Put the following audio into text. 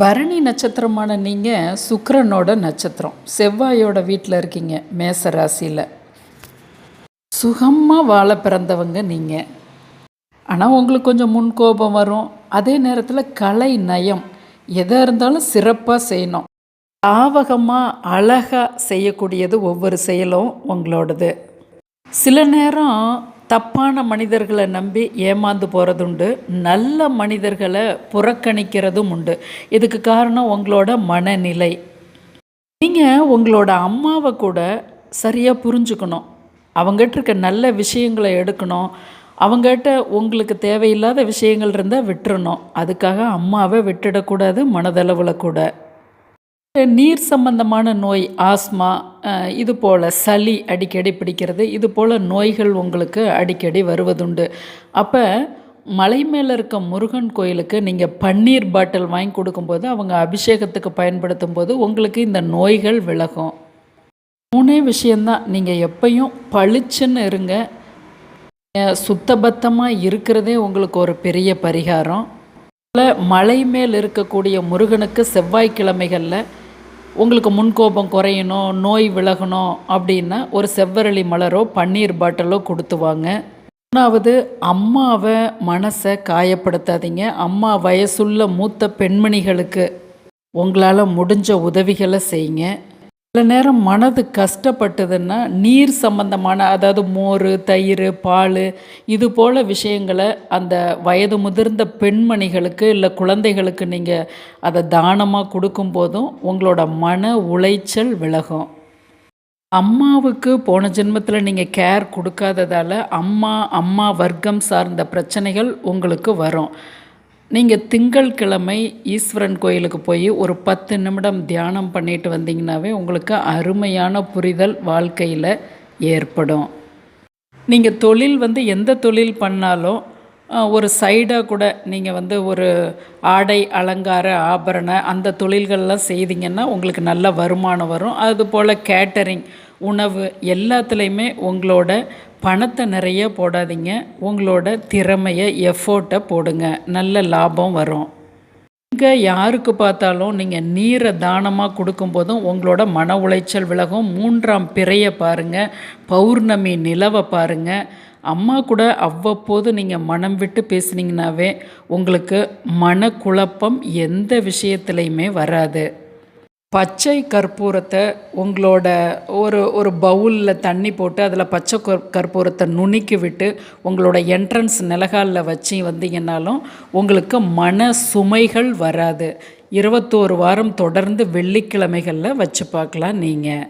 பரணி நட்சத்திரமான நீங்கள் சுக்கரனோட நட்சத்திரம். செவ்வாயோட வீட்டில் இருக்கீங்க மேச ராசியில். சுகமாக வாழ பிறந்தவங்க நீங்கள் ஆனால் உங்களுக்கு கொஞ்சம் முன்கோபம் வரும். அதே நேரத்தில் கலை நயம். எதாக இருந்தாலும் சிறப்பாக செய்யணும். ஆவகமாக அழகாக செய்யக்கூடியது ஒவ்வொரு செயலும் உங்களோடது. சில நேரம் தப்பான மனிதர்களை நம்பி ஏமாந்து போகிறதுண்டு நல்ல மனிதர்களை புறக்கணிக்கிறதும் உண்டு. இதுக்கு காரணம் உங்களோட மனநிலை. நீங்கள் உங்களோட அம்மாவை கூட சரியாக புரிஞ்சுக்கணும். அவங்ககிட்ட இருக்க நல்ல விஷயங்களை எடுக்கணும். அவங்ககிட்ட உங்களுக்கு தேவையில்லாத விஷயங்கள் இருந்தால் விட்டுறணும். அதுக்காக அம்மாவை விட்டுடக்கூடாது மனதளவில் கூட. நீர் சம்பந்தமான நோய் ஆஸ்மா இது போல் சளி அடிக்கடி பிடிக்கிறது. இது போல் நோய்கள் உங்களுக்கு அடிக்கடி வருவதுண்டு. அப்போ மலை மேலே இருக்க முருகன் கோயிலுக்கு நீங்கள் பன்னீர் பாட்டில் வாங்கி கொடுக்கும்போது அவங்க அபிஷேகத்துக்கு பயன்படுத்தும் போது உங்களுக்கு இந்த நோய்கள் விலகும். மூணே விஷயந்தான் நீங்கள் எப்பையும் பளிச்சுன்னு இருங்க. சுத்தபத்தமாக இருக்கிறதே உங்களுக்கு ஒரு பெரிய பரிகாரம். மலை மேல் இருக்கக்கூடிய முருகனுக்கு செவ்வாய்க்கிழமைகளில் உங்களுக்கு முன்கோபம் குறையணும் நோய் விலகணும் அப்படின்னா ஒரு செவ்வரளி மலரோ பன்னீர் பாட்டிலோ கொடுத்துவாங்க. மூணாவது அம்மாவை மனசை காயப்படுத்தாதீங்க. அம்மா வயசுள்ள மூத்த பெண்மணிகளுக்கு உங்களால் முடிஞ்ச உதவிகளை செய்யுங்க. சில நேரம் மனது கஷ்டப்பட்டதுன்னா நீர் சம்பந்தமான அதாவது மோர் தயிர் பால் இது போல் விஷயங்களை அந்த வயது முதிர்ந்த பெண்மணிகளுக்கு இல்லை குழந்தைகளுக்கு நீங்கள் அதை தானமாக கொடுக்கும் போதும் உங்களோட மன உளைச்சல் விலகும். அம்மாவுக்கு போன ஜென்மத்தில் நீங்கள் கேர் கொடுக்காததால் அம்மா அம்மா வர்க்கம் சார்ந்த பிரச்சனைகள் உங்களுக்கு வரும். நீங்கள் திங்கட்கிழமை ஈஸ்வரன் கோயிலுக்கு போய் ஒரு பத்து நிமிடம் தியானம் பண்ணிட்டு வந்தீங்கன்னாவே உங்களுக்கு அருமையான புரிதல் வாழ்க்கையில் ஏற்படும். நீங்கள் தொழில் வந்து எந்த தொழில் பண்ணாலும் ஒரு சைடாக கூட நீங்கள் வந்து ஒரு ஆடை அலங்கார ஆபரண அந்த தொழில்கள்லாம் செய்தீங்கன்னா உங்களுக்கு நல்ல வருமானம் வரும். அதுபோல் கேட்டரிங் உணவு எல்லாத்துலேயுமே உங்களோட பணத்தை நிறைய போடாதீங்க. உங்களோட திறமையை எஃபோர்ட்டை போடுங்க. நல்ல லாபம் வரும். இங்கே யாருக்கு பார்த்தாலும் நீங்கள் நீரை தானமாக கொடுக்கும்போதும் உங்களோட மன உளைச்சல் விலகும். மூன்றாம் பிறையை பாருங்கள் பௌர்ணமி நிலவை பாருங்கள் அம்மா கூட அவ்வப்போது நீங்கள் மனம் விட்டு பேசுனீங்கனாவே உங்களுக்கு மனக்குழப்பம் எந்த விஷயத்துலையுமே வராது. பச்சை கற்பூரத்தை உங்களோட ஒரு ஒரு பவுலில் தண்ணி போட்டு அதில் பச்சை கற் கற்பூரத்தை நுணுக்கி விட்டு உங்களோட என்ட்ரன்ஸ் நிலகாலில் வச்சு வந்தீங்கன்னாலும் உங்களுக்கு மன சுமைகள் வராது. இருபத்தோரு வாரம் தொடர்ந்து வெள்ளிக்கிழமைகளில் வச்சு பார்க்கலாம் நீங்கள்